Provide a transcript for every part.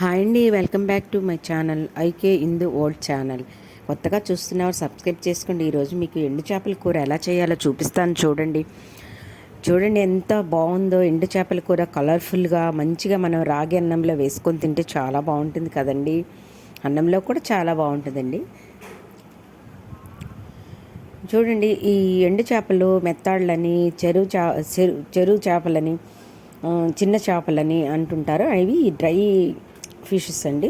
Hi అండి welcome back to my channel IK Indu old channel. కొత్తగా చూస్తున్నవారు subscribe చేసుకోండి. ఈరోజు మీకు ఎండు చేపల కూర ఎలా చేయాలో చూపిస్తాను చూడండి. చూడండి ఎంత బాగుందో ఎండు చేపల కూర. కలర్ఫుల్గా మంచిగా మనం రాగి అన్నంలో వేసుకొని తింటే చాలా బాగుంటుంది కదండి. అన్నంలో కూడా చాలా బాగుంటుందండి. చూడండి ఈ ఎండు చేపలు మెత్తాళ్ళని చెరువు చా చెరువు చేపలని చిన్న చేపలని అంటుంటారు. అవి డ్రై ఫిషెస్ అండి.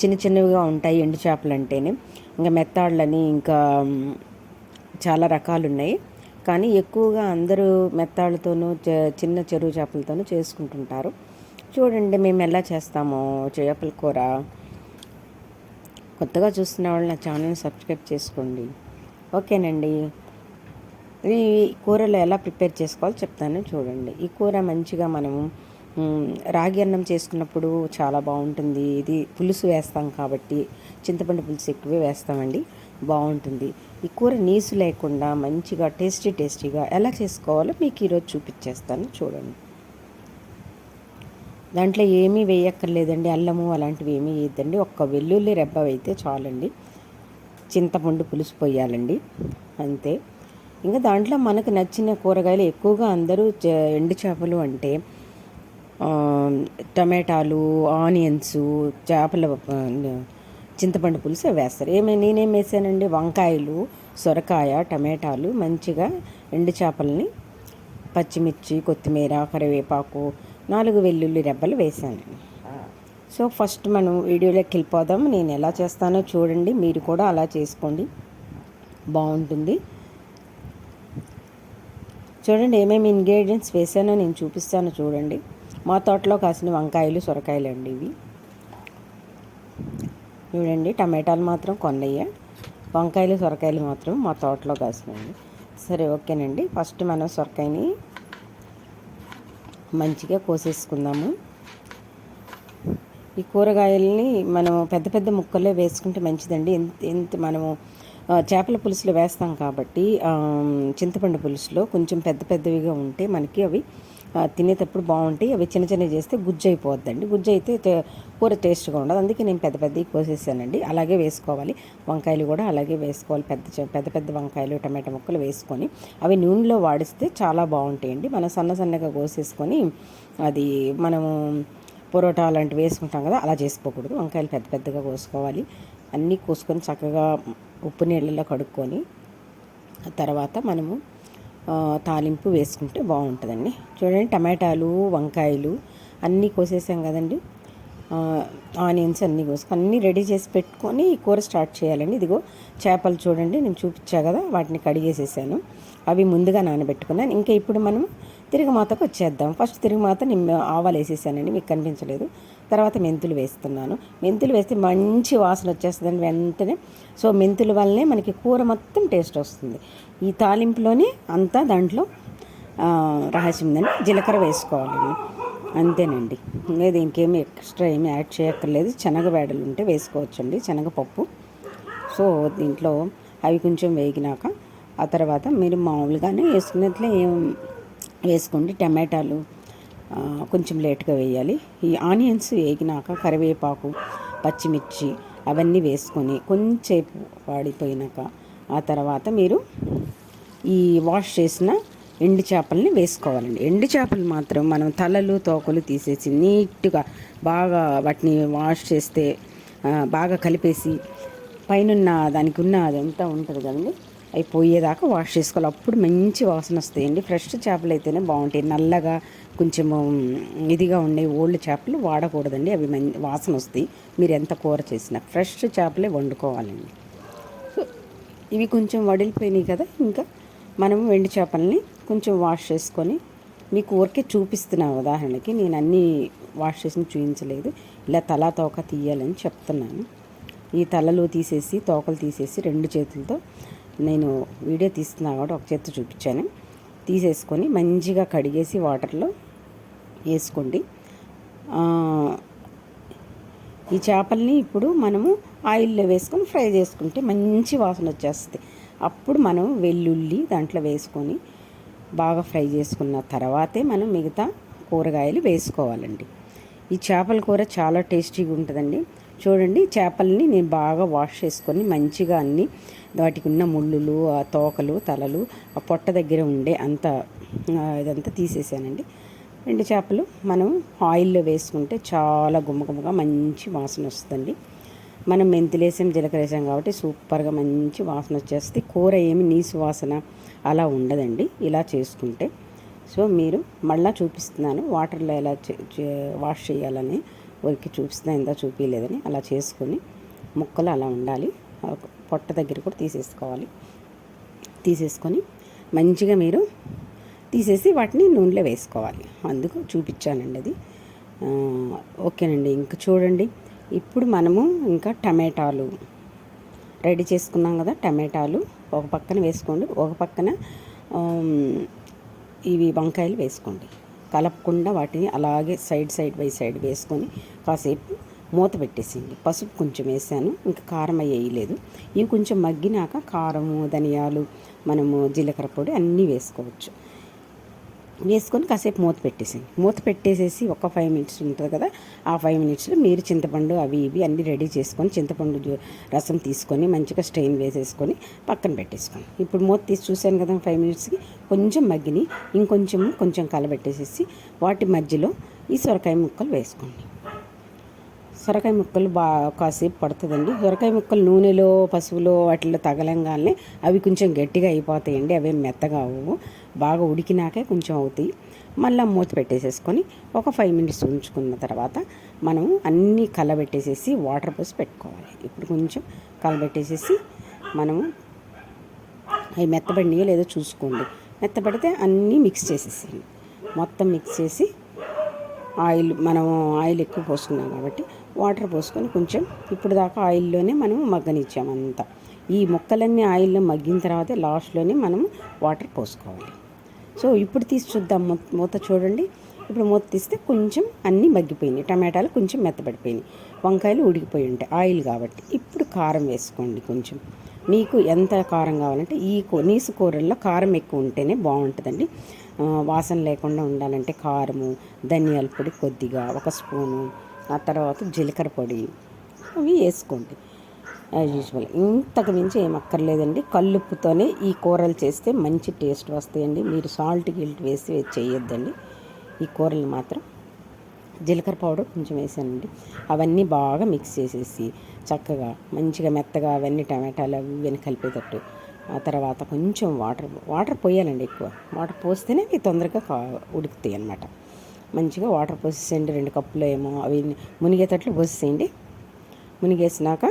చిన్న చిన్నవిగా ఉంటాయి ఎండు చేపలు అంటేనే. ఇంకా మెత్తాళ్ళని ఇంకా చాలా రకాలు ఉన్నాయి కానీ ఎక్కువగా అందరూ మెత్తాళ్ళతోనూ చిన్న చెరువు చేపలతోనూ చేసుకుంటుంటారు. చూడండి మేము ఎలా చేస్తామో చేపల కూర. కొత్తగా చూస్తున్న వాళ్ళు నా ఛానల్ని సబ్స్క్రైబ్ చేసుకోండి. ఓకేనండి. ఈ కూరలు ఎలా ప్రిపేర్ చేసుకోవాలో చెప్తాను చూడండి. ఈ కూర మంచిగా మనము రాగి అన్నం చేసుకున్నప్పుడు చాలా బాగుంటుంది. ఇది పులుసు వేస్తాం కాబట్టి చింతపండు పులుసు ఎక్కువే వేస్తామండి. బాగుంటుంది. ఈ కూర నీసు లేకుండా మంచిగా టేస్టీ టేస్టీగా ఎలా చేసుకోవాలో మీకు ఈరోజు చూపించేస్తాను. చూడండి. దాంట్లో ఏమీ వేయక్కర్లేదండి. అల్లము అలాంటివి ఏమీ వేయద్దండి. ఒక్క వెల్లుల్లి రెబ్బ అయితే చాలండి. చింతపండు పులుసు పోయాలండి. అంతే. ఇంకా దాంట్లో మనకు నచ్చిన కూరగాయలు ఎక్కువగా అందరూ ఎండు చేపలు అంటే టమాటాలు ఆనియన్స్ చేపల చింతపండు పులుసు వేస్తారు. ఏమే నేనేం వేసానండి? వంకాయలు సొరకాయ టమాటాలు మంచిగా ఎండు చేపల్ని పచ్చిమిర్చి కొత్తిమీర కరివేపాకు నాలుగు వెల్లుల్లి రెబ్బలు వేసాను. సో ఫస్ట్ మనం వీడియోలోకి వెళ్ళిపోదాం. నేను ఎలా చేస్తానో చూడండి. మీరు కూడా అలా చేసుకోండి. బాగుంటుంది. చూడండి ఏమేమి ఇంగ్రీడియంట్స్ వేసానో నేను చూపిస్తాను చూడండి. మా తోటలో కాసిన వంకాయలు సొరకాయలు అండి ఇవి. చూడండి టమాటాలు మాత్రం కొన్నయ్యే. వంకాయలు సొరకాయలు మాత్రం మా తోటలో కాసినాయండి సరే ఓకేనండి. ఫస్ట్ మనం సొరకాయని మంచిగా కోసేసుకుందాము. ఈ కూరగాయలని మనం పెద్ద పెద్ద ముక్కల్లో వేసుకుంటే మంచిదండి. ఎంత ఎంత మనము చేపల పులుసులో వేస్తాం కాబట్టి చింతపండు పులుసులో కొంచెం పెద్ద పెద్దవిగా ఉంటే మనకి అవి తినేటప్పుడు బాగుంటాయి. అవి చిన్న చిన్నవి చేస్తే గుజ్జు అయిపోద్దండి. గుజ్జు అయితే కూర టేస్ట్గా ఉండదు. అందుకే నేను పెద్ద పెద్దవి కోసేసానండి. అలాగే వేసుకోవాలి. వంకాయలు కూడా అలాగే వేసుకోవాలి. పెద్ద పెద్ద పెద్ద వంకాయలు టమాటా ముక్కలు వేసుకొని అవి నూనెలో వాడిస్తే చాలా బాగుంటాయండి. మనం సన్న సన్నగా కోసేసుకొని అది మనము పొరోటా అలాంటివి వేసుకుంటాం కదా అలా చేసుకోకూడదు. వంకాయలు పెద్ద పెద్దగా కోసుకోవాలి. అన్నీ కోసుకొని చక్కగా ఉప్పు నీళ్ళలో కడుక్కొని తర్వాత మనము తాలింపు వేసుకుంటే బాగుంటుందండి. చూడండి టమాటాలు వంకాయలు అన్నీ కోసేసాం కదండి. ఆనియన్స్ అన్నీ కోసుకొని అన్నీ రెడీ చేసి పెట్టుకొని ఈ కూర స్టార్ట్ చేయాలండి. ఇదిగో చేపలు చూడండి నేను చూపించా కదా వాటిని కడిగేసేసాను. అవి ముందుగా నానబెట్టుకున్నాను. ఇంకా ఇప్పుడు మనం తిరుగుమాతకు వచ్చేద్దాం. ఫస్ట్ తిరుగుమాత నేను ఆవాలు వేసేసానండి మీకు కనిపించలేదు. తర్వాత మెంతులు వేస్తున్నాను. మెంతులు వేస్తే మంచి వాసన వచ్చేస్తుందండి వెంటనే. సో మెంతుల వల్లనే మనకి కూర మొత్తం టేస్ట్ వస్తుంది. ఈ తాలింపులోనే అంతా దాంట్లో రహస్యం ఉందండి. జీలకర్ర వేసుకోవాలండి అంతేనండి. లేదు ఇంకేమి ఎక్స్ట్రా ఏమి యాడ్ చేయక్కర్లేదు. శనగవేడలు ఉంటే వేసుకోవచ్చండి. శనగపప్పు. సో దీంట్లో అవి కొంచెం వేగినాక ఆ తర్వాత మీరు మామూలుగానే వేసుకున్నట్లే వేసుకోండి. టమాటాలు కొంచెం లేట్గా వేయాలి. ఈ ఆనియన్స్ వేగినాక కరివేపాకు పచ్చిమిర్చి అవన్నీ వేసుకొని కొంచెంసేపు వాడిపోయినాక ఆ తర్వాత మీరు ఈ వాష్ చేసిన ఎండు చేపల్ని వేసుకోవాలండి. ఎండు చేపలు మాత్రం మనం తలలు తోకలు తీసేసి నీట్గా బాగా వాటిని వాష్ చేస్తే బాగా కలిపేసి పైన దానికి ఉన్న అదంతా ఉంటుంది కదండి అవి పోయేదాకా వాష్ చేసుకోవాలి. అప్పుడు మంచి వాసన వస్తాయండి. ఫ్రెష్ చేపలు అయితేనే బాగుంటాయి. నల్లగా కొంచెం ఇదిగా ఉండే ఓల్డ్ చేపలు వాడకూడదండి. అవి మంచి వాసన వస్తాయి. మీరు ఎంత కూర చేసినా ఫ్రెష్ చేపలే వండుకోవాలండి. సో ఇవి కొంచెం వడిలిపోయినాయి కదా ఇంకా మనము వెండి చేపల్ని కొంచెం వాష్ చేసుకొని మీకు ఊరికే చూపిస్తున్నాను ఉదాహరణకి నేను అన్నీ వాష్ చేసి చూపించలేదు. ఇలా తల తోక తీయాలని చెప్తున్నాను. ఈ తలలు తీసేసి తోకలు తీసేసి రెండు చేతులతో నేను వీడియో తీస్తున్నా కాబట్టి ఒక చేతి చూపించాను. తీసేసుకొని మంచిగా కడిగేసి వాటర్లో వేసుకోండి. ఈ చేపల్ని ఇప్పుడు మనము ఆయిల్లో వేసుకొని ఫ్రై చేసుకుంటే మంచి వాసన వచ్చేస్తుంది. అప్పుడు మనం వెల్లుల్లి దాంట్లో వేసుకొని బాగా ఫ్రై చేసుకున్న తర్వాతే మనం మిగతా కూరగాయలు వేసుకోవాలండి. ఈ చేపల కూర చాలా టేస్టీగా ఉంటుందండి. చూడండి చేపల్ని నేను బాగా వాష్ చేసుకొని మంచిగా అన్ని వాటికి ఉన్న ముళ్ళులు ఆ తోకలు తలలు ఆ పొట్ట దగ్గర ఉండే అంత ఇదంతా తీసేసానండి. రెండు చేపలు మనం ఆయిల్లో వేసుకుంటే చాలా గుమ్మగుమ్మగా మంచి వాసన వస్తుందండి. మనం మెంతులేసాం జీలకరేసాం జీలకర్ర వేసాం కాబట్టి సూపర్గా మంచి వాసన వచ్చేస్తుంది. కూర ఏమి నీసు వాసన అలా ఉండదండి. ఇలా చేసుకుంటే. సో మీరు మళ్ళీ చూపిస్తున్నాను. వాటర్లో ఎలా చే- వాష్ చేయాలని ఊరికి చూపిస్తున్నా ఇంత చూపించలేదని అలా చేసుకొని ముక్కలు అలా ఉండాలి. పొట్ట దగ్గర కూడా తీసేసుకోవాలి. తీసేసుకొని మంచిగా మీరు తీసేసి వాటిని నూనెలో వేసుకోవాలి. అందుకు చూపించానండి అది. ఓకేనండి. ఇంకా చూడండి. ఇప్పుడు మనము ఇంకా టమాటాలు రెడీ చేసుకున్నాం కదా టమాటాలు. ఒక పక్కన వేసుకోండి. ఒక పక్కన ఇవి వంకాయలు వేసుకోండి. కలపకుండా వాటిని అలాగే సైడ్ సైడ్ బై సైడ్ వేసుకొని కాసేపు మూత పెట్టేసింది పసుపు కొంచెం వేసాను. ఇంకా కారం అవి వేయలేదు ఇవి కొంచెం మగ్గినాక కారము ధనియాలు మనము జీలకర్ర పొడి అన్నీ వేసుకోవచ్చు. వేసుకొని కాసేపు మూత పెట్టేసింది మూత పెట్టేసేసి ఒక ఫైవ్ మినిట్స్ ఉంటుంది కదా ఆ ఫైవ్ మినిట్స్లో మీరు చింతపండు అవి ఇవి అన్నీ రెడీ చేసుకొని చింతపండు రసం తీసుకొని మంచిగా స్ట్రెయిన్ వేసేసుకొని పక్కన పెట్టేసుకోండి. ఇప్పుడు మూత తీసి చూశాను కదా ఫైవ్ మినిట్స్కి కొంచెం మగ్గిని ఇంకొంచెం కొంచెం కలబెట్టేసేసి వాటి మధ్యలో ఈ సొరకాయ ముక్కలు వేసుకోండి. సొరకాయ ముక్కలు బాగా కాసేపు పడుతుందండి. సొరకాయ ముక్కలు నూనెలో పసుపులో వాటిలో తగలంగానే అవి కొంచెం గట్టిగా అయిపోతాయండి. అవి మెత్తగా అవ్వవు. బాగా ఉడికినాకే కొంచెం అవుతాయి. మళ్ళీ మూత పెట్టేసేసుకొని ఒక ఫైవ్ మినిట్స్ ఉంచుకున్న తర్వాత మనం అన్నీ కలబెట్టేసేసి వాటర్ పోసి పెట్టుకోవాలి. ఇప్పుడు కొంచెం కలబెట్టేసేసి మనము అవి మెత్తబడినాయో లేదో చూసుకోండి. మెత్తబడితే అన్నీ మిక్స్ చేసేసేయండి. మొత్తం మిక్స్ చేసి ఆయిల్ మనం ఆయిల్ ఎక్కువ పోసుకున్నాం కాబట్టి వాటర్ పోసుకొని కొంచెం ఇప్పుడు దాకా ఆయిల్లోనే మనం మగ్గనిచ్చాం అంతా. ఈ ముక్కలన్నీ ఆయిల్లో మగ్గిన తర్వాత లాస్ట్లోనే మనం వాటర్ పోసుకోవాలి. సో ఇప్పుడు తీసి చూద్దాం మూత చూడండి. ఇప్పుడు మూత తీస్తే కొంచెం అన్నీ మగ్గిపోయినాయి. టమాటాలు కొంచెం మెత్తబడిపోయినాయి. వంకాయలు ఉడికిపోయి ఉంటాయి. ఆయిల్ కాబట్టి. ఇప్పుడు కారం వేసుకోండి కొంచెం. మీకు ఎంత కారం కావాలంటే ఈ కూ నీసు కూరల్లో కారం ఎక్కువ ఉంటేనే బాగుంటుందండి. వాసన లేకుండా ఉండాలంటే కారము ధనియాల పొడి కొద్దిగా ఒక స్పూను ఆ తర్వాత జీలకర్ర పొడి అవి వేసుకోండి. యాజ్ యూజువల్ ఇంతకు మించి ఏం అక్కర్లేదండి. కల్లుప్పుతోనే ఈ కూరలు చేస్తే మంచి టేస్ట్ వస్తాయండి. మీరు సాల్ట్ గిల్ట్ వేసి చేయొద్దండి. ఈ కూరలు మాత్రం జీలకర్ర పౌడర్ కొంచెం వేసానండి. అవన్నీ బాగా మిక్స్ చేసేసి చక్కగా మంచిగా మెత్తగా అవన్నీ టమాటాలు అవి కలిపేటట్టు ఆ తర్వాత కొంచెం వాటర్ వాటర్ పోయాలండి ఎక్కువ. వాటర్ పోస్తేనే అవి తొందరగా ఉడుకుతాయి అన్నమాట మంచిగా వాటర్ పోసేసేయండి రెండు కప్పులు ఏమో అవి మునిగేటట్లు పోసేసేయండి. మునిగేసినాక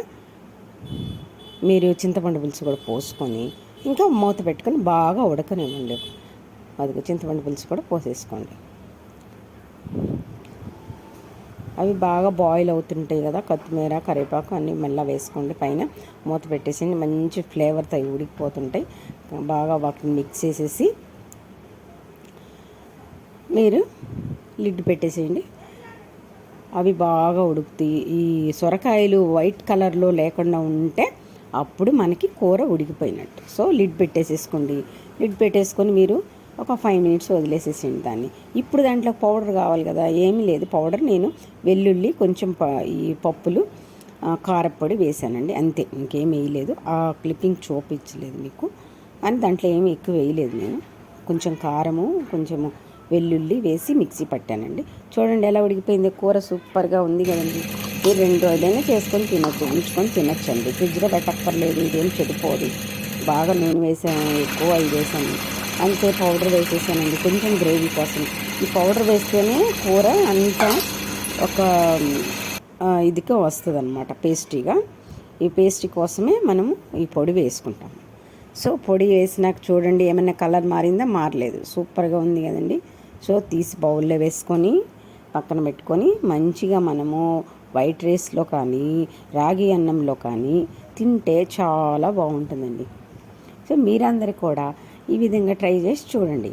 మీరు చింతపండు పులుసు కూడా పోసుకొని ఇంకా మూత పెట్టుకొని బాగా ఉడకనివ్వండి. అది చింతపండు పులుసు కూడా పోసేసుకోండి. అవి బాగా బాయిల్ అవుతుంటాయి కదా కొత్తిమీర కరివేపాకు అన్నీ మెల్ల వేసుకోండి. పైన మూత పెట్టేసి మంచి ఫ్లేవర్తో అవి ఉడికిపోతుంటాయి. బాగా వాటిని మిక్స్ చేసేసి మీరు లిడ్ పెట్టేసేయండి. అవి బాగా ఉడుకుతాయి. ఈ సొరకాయలు వైట్ కలర్లో లేకుండా ఉంటే అప్పుడు మనకి కూర ఉడికిపోయినట్టు. సో లిడ్ పెట్టేసేసుకోండి. లిడ్ పెట్టేసుకొని మీరు ఒక ఫైవ్ మినిట్స్ వదిలేసేసేయండి దాన్ని. ఇప్పుడు దాంట్లో పౌడర్ కావాలి కదా ఏమీ లేదు. పౌడర్ నేను వెల్లుల్లి కొంచెం ప- ఈ పప్పులు కారప్పొడి వేసానండి. అంతే. ఇంకేం వేయలేదు. ఆ క్లిప్పింగ్ చూపించలేదు మీకు. అని దాంట్లో ఏమి ఎక్కువ వేయలేదు నేను. కొంచెం కారము కొంచెము వెల్లుల్లి వేసి మిక్సీ పట్టానండి. చూడండి ఎలా ఉడికిపోయింది. కూర సూపర్గా ఉంది కదండి. మీరు రెండు రోజులైనా చేసుకొని తినొచ్చు ఉంచుకొని తినొచ్చండి. ఫ్రిడ్జ్లో పెట్టక్కర్లేదు ఇదేం చెడిపోదు. బాగా నూనె వేసాను ఎక్కువ ఇది వేసాను. అంతే పౌడర్ వేసేసానండి కొంచెం గ్రేవీ కోసం. ఈ పౌడర్ వేస్తేనే కూర అంతా ఒక ఇదిగా వస్తుంది అనమాట పేస్టీగా. ఈ పేస్టీ కోసమే మనము ఈ పొడి వేసుకుంటాం సో పొడి వేసినాక చూడండి ఏమైనా కలర్ మారిందా? మారలేదు. సూపర్గా ఉంది కదండి. సో తీసి బౌల్లో వేసుకొని పక్కన పెట్టుకొని మంచిగా మనము వైట్ రైస్లో కానీ రాగి అన్నంలో కానీ తింటే చాలా బాగుంటుందండి. సో మీరందరూ కూడా ఈ విధంగా ట్రై చేసి చూడండి.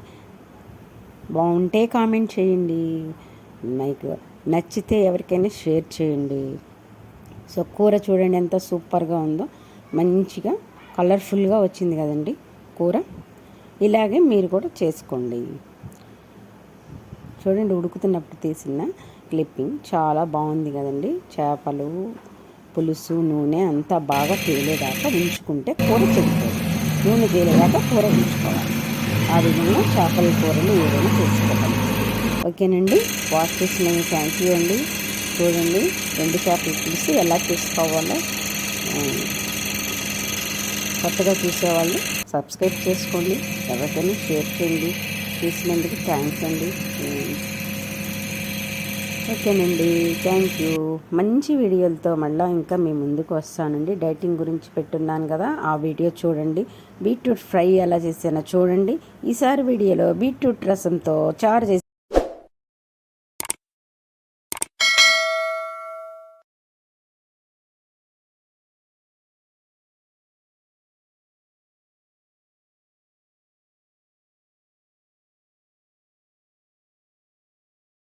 బాగుంటే కామెంట్ చేయండి. మీకు నచ్చితే ఎవరికైనా షేర్ చేయండి. సో కూర చూడండి ఎంత సూపర్గా ఉందో. మంచిగా కలర్ఫుల్గా వచ్చింది కదండి కూర. ఇలాగే మీరు కూడా చేసుకోండి. చూడండి ఉడుకుతున్నప్పుడు తీసిన క్లిప్పింగ్. చాలా బాగుంది కదండి. చేపలు పులుసు నూనె అంతా బాగా తేలేదాకా ఉంచుకుంటే కూర చెడిపోదు. నూనె తేలేదాకా కూర ఉంచుకోవాలి. ఆ విధంగా చేపల కూరలు ఏదైనా చేసుకోవాలి. ఓకేనండి? వాష్ చేసిన థ్యాంక్ యూ అండి. చూడండి రెండు చేపలు పులుసు ఎలా చేసుకోవాలో కొత్తగా చూసేవాళ్ళు సబ్స్క్రైబ్ చేసుకోండి. ఎవరికైనా షేర్ చేయండి. చూసినందుకు థ్యాంక్స్ అండి. ఓకేనండి థ్యాంక్ యూ మంచి వీడియోలతో మళ్ళీ ఇంకా మీ ముందుకు వస్తానండి. డైటింగ్ గురించి పెట్టున్నాను కదా ఆ వీడియో చూడండి. బీట్రూట్ ఫ్రై ఎలా చేసానో చూడండి. ఈసారి వీడియోలో బీట్రూట్ రసంతో చారు చేసి